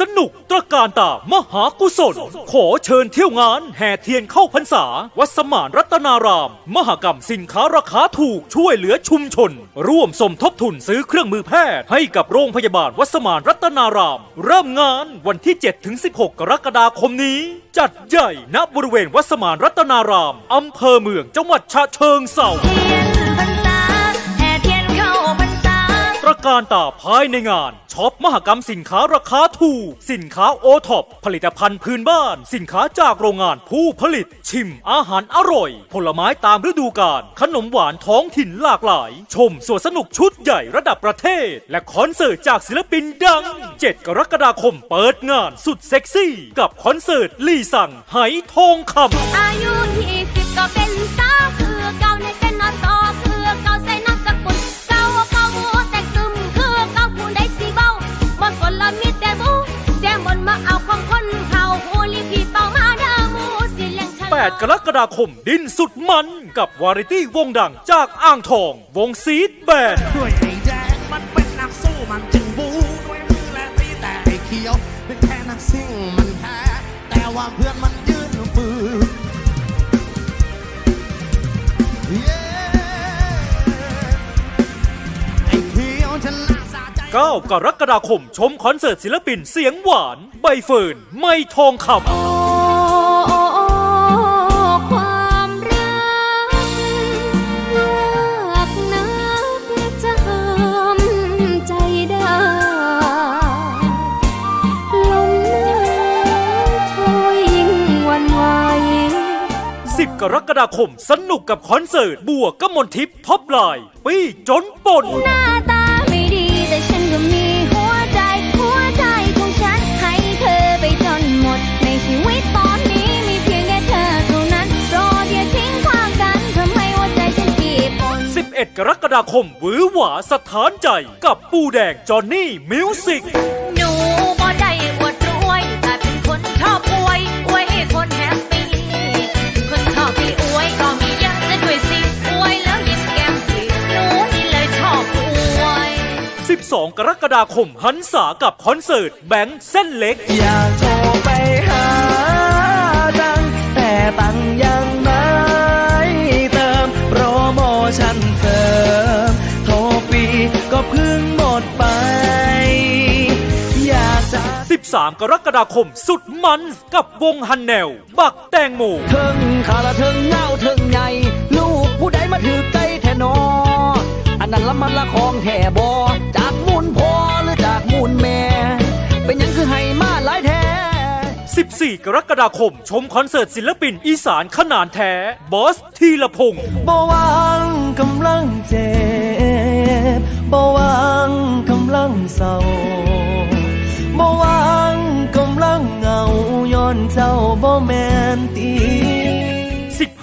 สนุกตระการตามหากุศล ขอเชิญเที่ยวงานแห่เทียนเข้าพรรษา วัดสมานรัตนาราม มหกรรมสินค้าราคาถูกช่วยเหลือชุมชน ร่วมสมทบทุนซื้อเครื่องมือแพทย์ ให้กับโรงพยาบาลวัดสมานรัตนาราม เริ่มงานวันที่ 7-16 กรกฎาคมนี้ จัดใหญ่ณบริเวณวัดสมานรัตนารามอำเภอเมืองจังหวัดฉะเชิงเทราาตระการตาภายในงานช็อปมหกรรมสินค้าราคาถูก สินค้าโอท็อปผลิตภัณฑ์พื้นบ้าน สินค้าจากโรงงานผู้ผลิต ชิมอาหารอร่อย ผลไม้ตามฤดูกาลขนมหวานท้องถิ่นหลากหลาย ชมสวนสนุกชุดใหญ่ระดับประเทศ และคอนเสิร์ตจากศิลปินดัง 7 กรกฎาคมเปิดงานสุดเซ็กซี่ กับคอนเสิร์ตลีสั่งไหทองคำอายุที่ 8 กรกฎาคมดิ้นสุดมันกับวาไรตี้วงดังจากอ่างทอง วงซีดแบนด้วยไอ้แดงมันเป็นนักสู้มันจึงบูด้วยมือและตีแต่ไอ้เขียว เป็นแค่นักซิ่งมันแพ้แต่ว่าเพื่อนมันยืนมือเย้ไอ้เขียวฉันลาสาใจ9กรกฎาคมชมคอนเสิร์ตศิลปินเสียงหวาน ใบเฟิร์นไม่ทองคโ10 กรกฎาคม สนุกกับคอนเสิร์ต บัวกมลทิพย์ท็อปไลน์ปีจนปน หน้าตาไม่ดีแต่ฉันก็มีหัวใจ หัวใจของฉันให้เธอไปจนหมด ในชีวิตตอนนี้มีเพียงแค่เธอเท่านั้นโปรดอย่าทิ้งขว้างกันทำให้หัวใจฉันปีบปน 11 กรกฎาคมหวือหวาสถานใจ กับปูแดงจอห์นนี่มิวสิก 12กรกฎาคมหันษากับคอนเสิร์ตแบงค์เส้นเล็ก อยากโทรไปหาจังแต่ตังค์ยังไม่เติมโปรโมชั่นเสริมโทรฟรีก็เพิ่งหมดไป อยากจะ13 กรกฎาคมสุดมันกับวงฮันแนว บักแตงโม เทิงขาละเทิงเงาเทิงใหญ่ลูกผู้ใดมาถือใกล้แทนออั นั้นละมันละของแท่บอจากมูลพ่อหรือจากมูลแม่ เป็นหยังคือให้มาหลายแท้ 14 กรกฎาคม ชมคอนเสิร์ตศิลปินอีสานขนานแท้ บอสทีละพงศ์บ่วางกำลังเจ็บบ่วางกำลังเศร้าบ่วางกำลังเหงาย้อนเจ้าบ่แมนตี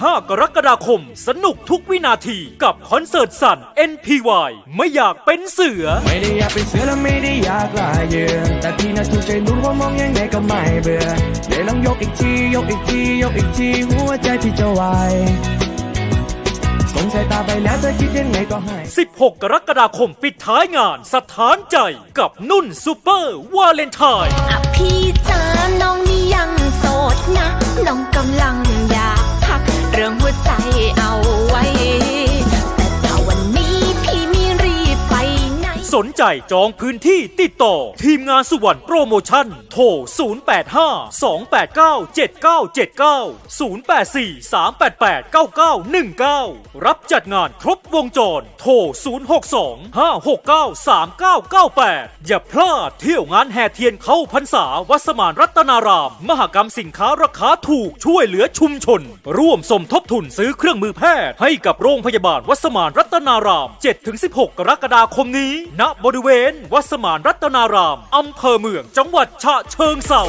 15กรกฎาคม สนุกทุกวินาทีกับคอนเสิร์ตสัน NPY ไม่อยากเป็นเสือ ไม่ได้อยากเป็นเสือและไม่ได้อยากลายเยือแต่ที่น่าถูกใจรู้ว่ามองยังไงก็ไม่เบื่อเลยลองยกอีกทียกอีกทียกอีกทีหัวใจที่จะวายสงสัยตาไปแล้วเธอคิดยังไงก็ให้ 16 กรกฎาคมปิดท้ายงานสถานใจกับนุ่นซูเปอร์วาเลนไทน์อะพี่จ๋าน้องนี่ยังโสดนะ น้องกำลังอยากพัก เรื่องหัวใจเอาไว้ ใจจองพื้นที่ติดต่อ ทีมงานสุวรรณโปรโมชั่น โทร 085 289 7979 084 388 9919 รับจัดงานครบวงจร โทร 062 569 3998 อย่าพลาดเที่ยวงานแห่เทียนเข้าพรรษาวัดสมานรัตนาราม มหกรรมสินค้าราคาถูกช่วยเหลือชุมชน ร่วมสมทบทุนซื้อเครื่องมือแพทย์ให้กับโรงพยาบาลวัดสมานรัตนาราม 7-16 กรกฎาคมนี้ณบริเวณ วัดสมานรัตนารามอำเภอเมืองจังหวัดฉะเชิงเทรา